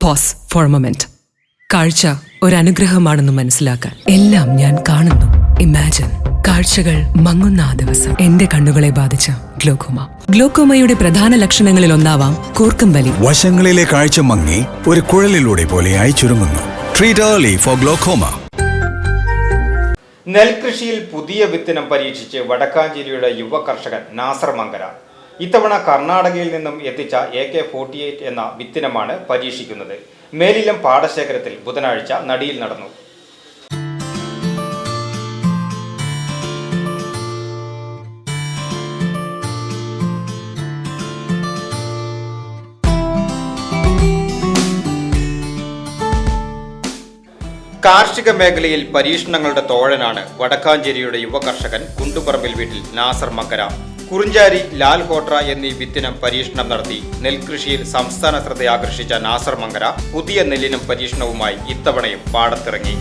Pose four moment കാഴ്ച അനുഗ്രഹമാണെന്ന് മനസ്സിലാക്കാൻ എല്ലാം ഞാൻ കാണുന്നു. ഇമാജിൻ കാഴ്ചകൾ മങ്ങുന്ന ആ ദിവസം. എന്റെ കണ്ണുകളെ ബാധിച്ച ഗ്ലോക്കോമ. ഗ്ലോക്കോമയുടെ പ്രധാന ലക്ഷണങ്ങളിൽ ഒന്നാവാം കൂർക്കം വലി വശങ്ങളിലെ കാഴ്ച മങ്ങി ഒരു കുഴലിലൂടെ പോലെയായി ചുരുങ്ങുന്നു. ട്രീറ്റ് ഏർലി ഫോർ ഗ്ലോക്കോമ നെൽകൃഷിയിൽ പുതിയ വിത്തിനം പരീക്ഷിച്ച് വടക്കാഞ്ചേരിയുടെ യുവ കർഷകൻ നാസർ മങ്കര. ഇത്തവണ കർണാടകയിൽ നിന്നും എത്തിച്ച എ കെ ഫോർട്ടി എയ്റ്റ് എന്ന വിത്തിനമാണ് പരീക്ഷിക്കുന്നത്. മേലിലം പാടശേഖരത്തിൽ ബുധനാഴ്ച നടിയിൽ നടന്നു. കാർഷിക മേഖലയിൽ പരീക്ഷണങ്ങളുടെ തോഴനാണ് വടക്കാഞ്ചേരിയുടെ യുവകർഷകൻ കുണ്ടുപറമ്പിൽ വീട്ടിൽ നാസർ മക്കര. കുറിഞ്ചാരി ലാൽ ഹോട്ര എന്നീ വിത്തിനം പരീക്ഷണം നടത്തി നെൽകൃഷിയിൽ സംസ്ഥാന ശ്രദ്ധ ആകർഷിച്ച നാസർ മങ്കര പുതിയ നെല്ലിനം പരീക്ഷണവുമായി ഇത്തവണയും പാടത്തിറങ്ങി.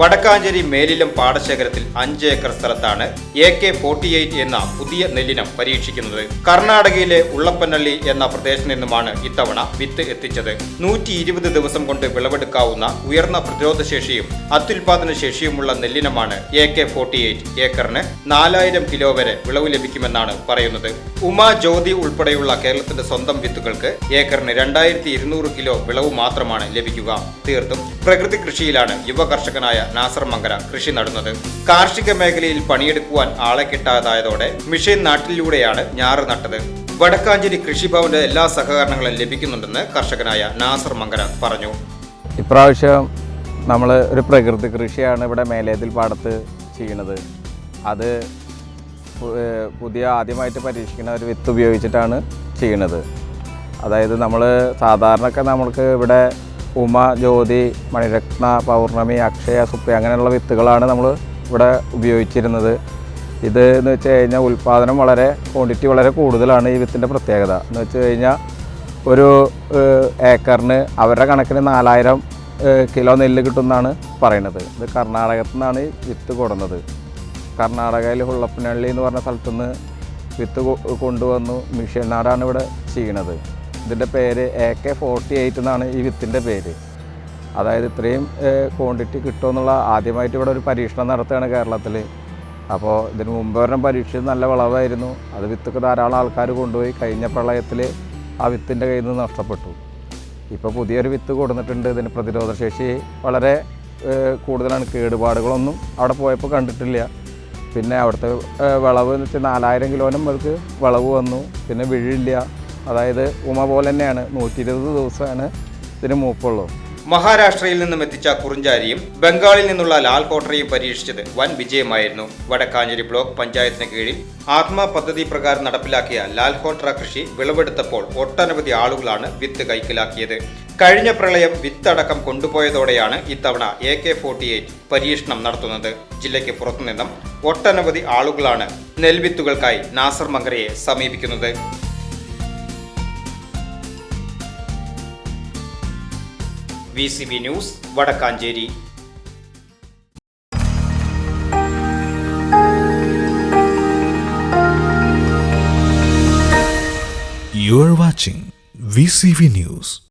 വടക്കാഞ്ചേരി മേലിലം പാടശേഖരത്തിൽ അഞ്ച് ഏക്കർ സ്ഥലത്താണ് എ കെ ഫോർട്ടി എയ്റ്റ് എന്ന പുതിയ നെല്ലിനം പരീക്ഷിക്കുന്നത്. കർണാടകയിലെ ഉള്ളപ്പനള്ളി എന്ന പ്രദേശത്ത് നിന്നുമാണ് ഇത്തവണ വിത്ത് എത്തിച്ചത്. നൂറ്റി ഇരുപത് ദിവസം കൊണ്ട് വിളവെടുക്കാവുന്ന ഉയർന്ന പ്രതിരോധ ശേഷിയും അത്യുൽപാദന ശേഷിയുമുള്ള നെല്ലിനമാണ് എ കെ ഫോർട്ടി എയ്റ്റ് ഏക്കറിന് നാലായിരം കിലോ വരെ വിളവ് ലഭിക്കുമെന്നാണ് പറയുന്നത്. ഉമാ ജ്യോതി ഉൾപ്പെടെയുള്ള കേരളത്തിന്റെ സ്വന്തം വിത്തുകൾക്ക് ഏക്കറിന് രണ്ടായിരത്തി ഇരുന്നൂറ് കിലോ വിളവ് മാത്രമാണ് ലഭിക്കുക. തീർത്തും പ്രകൃതി കൃഷിയിലാണ് യുവ കർഷകനായ നാസർ മംഗല കൃഷി നടുന്നത്. കാർഷിക മേഖലയിൽ പണിയെടുക്കുവാൻ ആളെ കിട്ടാതായതോടെ മിഷൻ നാട്ടിലൂടെയാണ് ഞാറ് നട്ടത്. വടക്കാഞ്ചേരി കൃഷിഭവന്റെ എല്ലാ സഹകരണങ്ങളും ലഭിക്കുന്നുണ്ടെന്ന് കർഷകനായ നാസർ മംഗല പറഞ്ഞു. ഇപ്രാവശ്യം നമ്മൾ ഒരു പ്രകൃതി കൃഷിയാണ് ഇവിടെ മേലേതിൽ പാടത്ത് ചെയ്യുന്നത്. അത് പുതിയ ആദ്യമായിട്ട് പരീക്ഷിക്കുന്ന ഒരു വിത്ത് ഉപയോഗിച്ചിട്ടാണ് ചെയ്യുന്നത്. അതായത് നമ്മൾ സാധാരണയൊക്കെ നമ്മൾക്ക് ഇവിടെ ഉമ ജ്യോതി മണിരത്ന പൗർണമി അക്ഷയ സുപ്രിയ അങ്ങനെയുള്ള വിത്തുകളാണ് നമ്മൾ ഇവിടെ ഉപയോഗിച്ചിരുന്നത്. ഇത് എന്ന് വെച്ച് കഴിഞ്ഞാൽ ഉൽപ്പാദനം വളരെ ക്വാണ്ടിറ്റി വളരെ കൂടുതലാണ് ഈ വിത്തിന്റെ പ്രത്യേകത. എന്ന് വെച്ച് കഴിഞ്ഞാൽ ഒരു ഏക്കറിന് അവരുടെ കണക്കിന് നാലായിരം കിലോ നെല്ല് കിട്ടുമെന്നാണ് പറയുന്നത്. ഇത് കർണാടകത്തു നിന്നാണ് വിത്ത് കൊടുന്നത് കർണാടകയിൽ ഉള്ളപ്പനള്ളി എന്ന് പറഞ്ഞ സ്ഥലത്തുനിന്ന് വിത്ത് കൊണ്ടുവന്നു കൊണ്ടുവന്നു മിഷ്യനാടാണ് ഇവിടെ ചെയ്യണത് ഇതിന്റെ പേര് എ കെ ഫോർട്ടി എയ്റ്റ് എന്നാണ് ഈ വിത്തിന്റെ പേര്. അതായത് ഇത്രയും ക്വാണ്ടിറ്റി കിട്ടുമെന്നുള്ള ആദ്യമായിട്ട് ഇവിടെ ഒരു പരീക്ഷണം നടത്തുകയാണ് കേരളത്തിൽ അപ്പോൾ ഇതിന് മുമ്പ് ഒരെണ്ണം പരീക്ഷിച്ച് നല്ല വിളവായിരുന്നു. അത് വിത്തൊക്കെ ധാരാളം ആൾക്കാർ കൊണ്ടുപോയി കഴിഞ്ഞ പ്രളയത്തിൽ ആ വിത്തിന്റെ കയ്യിൽ നിന്ന് നഷ്ടപ്പെട്ടു. ഇപ്പോൾ പുതിയൊരു വിത്ത് കൊടുത്തിട്ടുണ്ട്. ഇതിന് പ്രതിരോധശേഷി വളരെ കൂടുതലാണ്. കേടുപാടുകളൊന്നും അവിടെ പോയപ്പോൾ കണ്ടിട്ടില്ല. പിന്നെ അവിടുത്തെ വിളവ് എന്ന് വെച്ചാൽ നാലായിരം കിലോനും അവർക്ക് വിളവ് വന്നു. പിന്നെ വിഴില്ല. അതായത് ഉമ പോലെ തന്നെയാണ്. നൂറ്റി ഇരുപത് ദിവസമാണ് ഇതിന് മൂപ്പുള്ളൂ. മഹാരാഷ്ട്രയിൽ നിന്നും എത്തിച്ച കുറിഞ്ചാരിയും ബംഗാളിൽ നിന്നുള്ള ലാൽ കോട്ടറയും പരീക്ഷിച്ചത് വൻ വിജയമായിരുന്നു. വടക്കാഞ്ചേരി ബ്ലോക്ക് പഞ്ചായത്തിന് കീഴിൽ ആത്മ പദ്ധതി പ്രകാരം നടപ്പിലാക്കിയ ലാൽ കോട്ടറ കൃഷി വിളവെടുത്തപ്പോൾ ഒട്ടനവധി ആളുകളാണ് വിത്ത് കൈക്കലാക്കിയത്. കഴിഞ്ഞ പ്രളയം വിത്തടക്കം കൊണ്ടുപോയതോടെയാണ് ഇത്തവണ എ കെ ഫോർട്ടി എയ്റ്റ് പരീക്ഷണം നടത്തുന്നത്. ജില്ലയ്ക്ക് പുറത്തുനിന്നും ഒട്ടനവധി ആളുകളാണ് നെൽവിത്തുകൾക്കായി നാസർ മങ്കരയെ സമീപിക്കുന്നത്. V C B news Vadakkanchery You are watching VCV News.